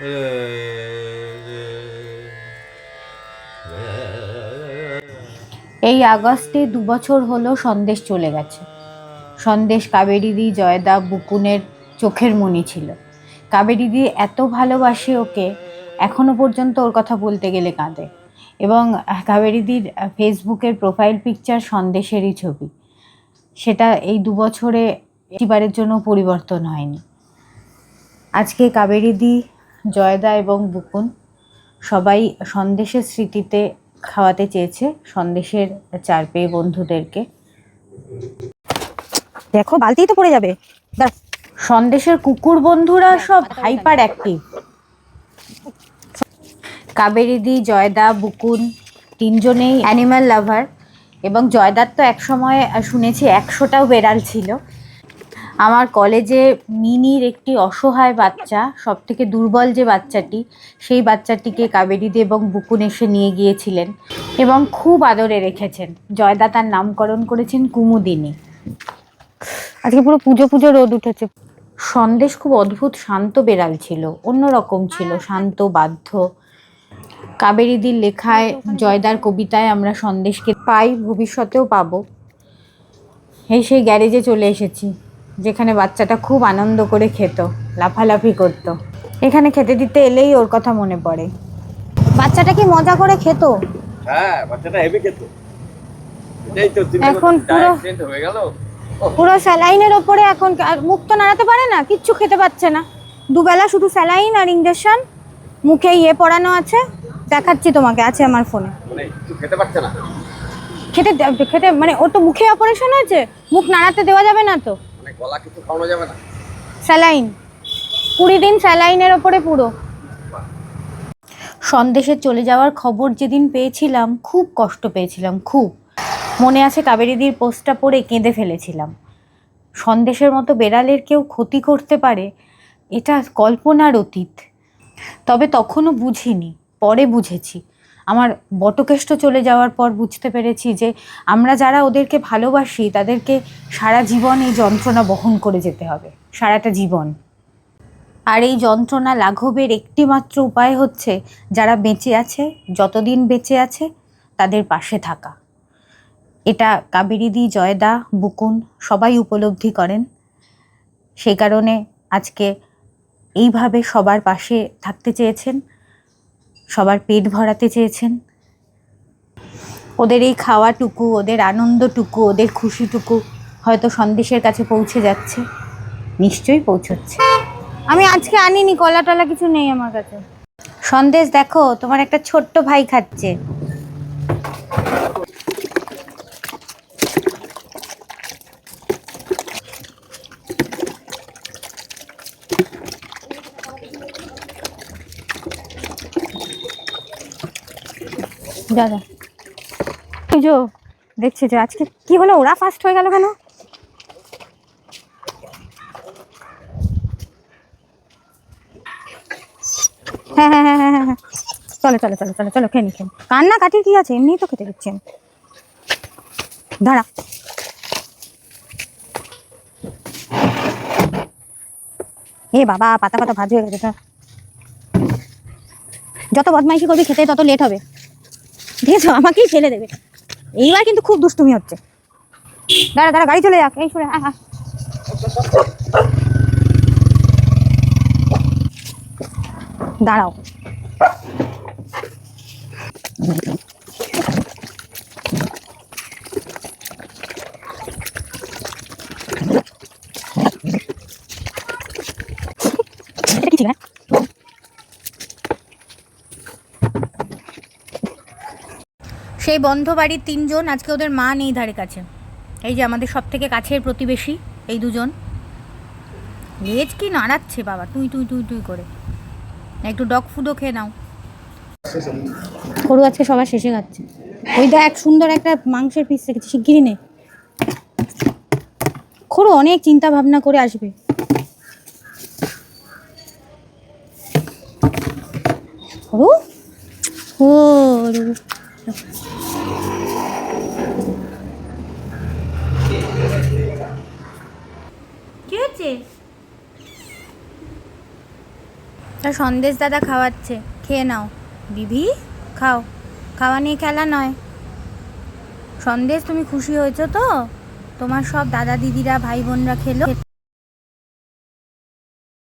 এই আগস্টে দু বছর হলো সন্দেশ চলে গেছে। সন্দেশ কাবেরীদি, জয়দা, বুকুনের চোখের মনি ছিল। কাবেরীদি এত ভালোবাসে ওকে, এখনও পর্যন্ত ওর কথা বলতে গেলে কাঁদে। এবং কাবেরিদির ফেসবুকের প্রোফাইল পিকচার সন্দেশেরই ছবি। সেটা এই দু বছরে একটিবারের জন্য পরিবর্তন হয়নি। আজকে কাবেরীদি জয়দা এবং বুকুন সবাই সন্দেশের স্মৃতিতে খাওয়াতে চেয়েছে সন্দেশের চার পেয়ে বন্ধুদেরকে। দেখো বালতিই তো পড়ে যাবে। সন্দেশের কুকুর বন্ধুরা সব হাইপার অ্যাক্টিভ কাবেরিদি জয়দা বুকুন তিনজনেই অ্যানিম্যাল লাভার এবং জয়দার তো একসময় শুনেছি একশোটাও বেড়াল ছিল। আমার কলেজে মিনির একটি অসহায় বাচ্চা সব থেকে দুর্বল যে বাচ্চাটি, সেই বাচ্চাটিকে কাবেরিদি এবং বুকুন এসে নিয়ে গিয়েছিলেন এবং খুব আদরে রেখেছেন। জয়দা তার নামকরণ করেছেন কুমুদিনী। আজকে পুরো পুজো পুজো রোদ উঠেছে। সন্দেশ খুব অদ্ভুত, শান্ত বেড়াল ছিল, অন্যরকম ছিল, শান্ত বাধ্য কাবেরীদির লেখায়, জয়দার কবিতায় আমরা সন্দেশকে পাই, ভবিষ্যতেও পাবো। এই সেই গ্যারেজে চলে এসেছি। যেখানে বাচ্চাটা খুব আনন্দ করে খেত লাফালাফি করতো। এখানে খেতে দিতে এলেই ওর কথা মনে পড়ে। বাচ্চাটা কি মজা করে খেত? হ্যাঁ বাচ্চাটা হেভি খেত। এখন পুরো- হয়ে গেল। পুরো স্যালাইনের ওপরে এখন আর মুখ তো নাড়াতে পারে না? কিচ্ছু খেতে পাচ্ছে না। দুবেলা শুধু স্যালাইন আর ইঞ্জেকশন মুখে ইয়ে পড়ানো আছে। দেখাচ্ছি তোমাকে আছে আমার ফোনে। মানে খেতে পারছে না। খেতে খেতে মানে ওর তো মুখে অপারেশন হয়েছে মুখ নাড়াতে দেওয়া যাবে না তো। গলা কিছু খাওয়ানো যাবে না? স্যালাইন। কুড়ি দিন স্যালাইনের ওপরে পুরো। সন্দেশে চলে যাওয়ার খবর যেদিন পেয়েছিলাম, খুব কষ্ট পেয়েছিলাম, খুব। মনে আছে কাবেরীদির পোস্টটা পড়ে কেঁদে ফেলেছিলাম। সন্দেশের মতো বেড়ালের কেউ ক্ষতি করতে পারে, এটা কল্পনার অতীত। তবে তখনও বুঝিনি, পরে বুঝেছি। আমার বটকেষ্ট চলে যাওয়ার পর বুঝতে পেরেছি যে আমরা যারা ওদেরকে ভালোবাসি, তাদেরকে সারা জীবন এই যন্ত্রণা বহন করে যেতে হবে, সারাটা জীবন। আর এই যন্ত্রণা লাঘবের একটিমাত্র উপায় হচ্ছে যারা বেঁচে আছে, যতদিন বেঁচে আছে, তাদের পাশে থাকা। এটা কাবেরিদি, জয়দা, বুকুন সবাই উপলব্ধি করেন। সেই কারণে আজকে এইভাবে সবার পাশে থাকতে চেয়েছেন। সবার পেট ভরাতে চেয়েছেন। ওদের এই খাওয়াটুকু ওদের আনন্দটুকু ওদের খুশিটুকু হয়তো সন্দেশের কাছে পৌঁছে যাচ্ছে। নিশ্চয়ই পৌঁছচ্ছে। আমি আজকে আনিনি কলা টলা কিছু নেই আমার কাছে। সন্দেশ দেখো তোমার একটা ছোট্ট ভাই খাচ্ছে। দাদা পুজো দেখছি যে আজকে কি হলো? ওরা ফার্স্ট হয়ে গেল কেন? হ্যাঁ হ্যাঁ হ্যাঁ হ্যাঁ হ্যাঁ। চলো চলো চলো চলো চলো, খেয়ে নি, খেয়ে কান্না কাটির কি আছে? এমনিই তো খেতে দিচ্ছেন দাঁড়া। এ বাবা, পাতা পাতা ভাজ হয়ে গেছে। যত বদমাইশি করবি, খেতে তত লেট হবে। ঠিক আছে আমাকেই ফেলে দেবে। এইবার কিন্তু খুব দুষ্টুমি হচ্ছে। দাঁড়া দাঁড়া, গাড়ি চলে যাক। এই সরে, আয়। দাঁড়াও। সেই বন্ধ বাড়ির তিনজন, আজকে ওদের মা নেই ধারে কাছে। এই যে আমাদের সব থেকে কাছের প্রতিবেশী, এই দুজন। লেজ কি নাড়াচ্ছে বাবা তুই তুই তুই তুই করে। একটু ডগ ফুডও খেয়ে নাও। গরু আজকে সবার শেষে খাচ্ছে। ওই দেখ সুন্দর একটা মাংসের পিস রেখেছি, শিগগিরই নে। খোরো, অনেক চিন্তা ভাবনা করে আসবে। খোরো? খোরো কি হচ্ছে তা সন্দেশ দাদা খাওয়াচ্ছে। খেয়ে নাও। বিভি খাও। খাওয়া নিয়ে খেলা নয়। সন্দেশ, তুমি খুশি হয়েছো তো? তোমার সব দাদা দিদিরা ভাই বোনরা খেলো।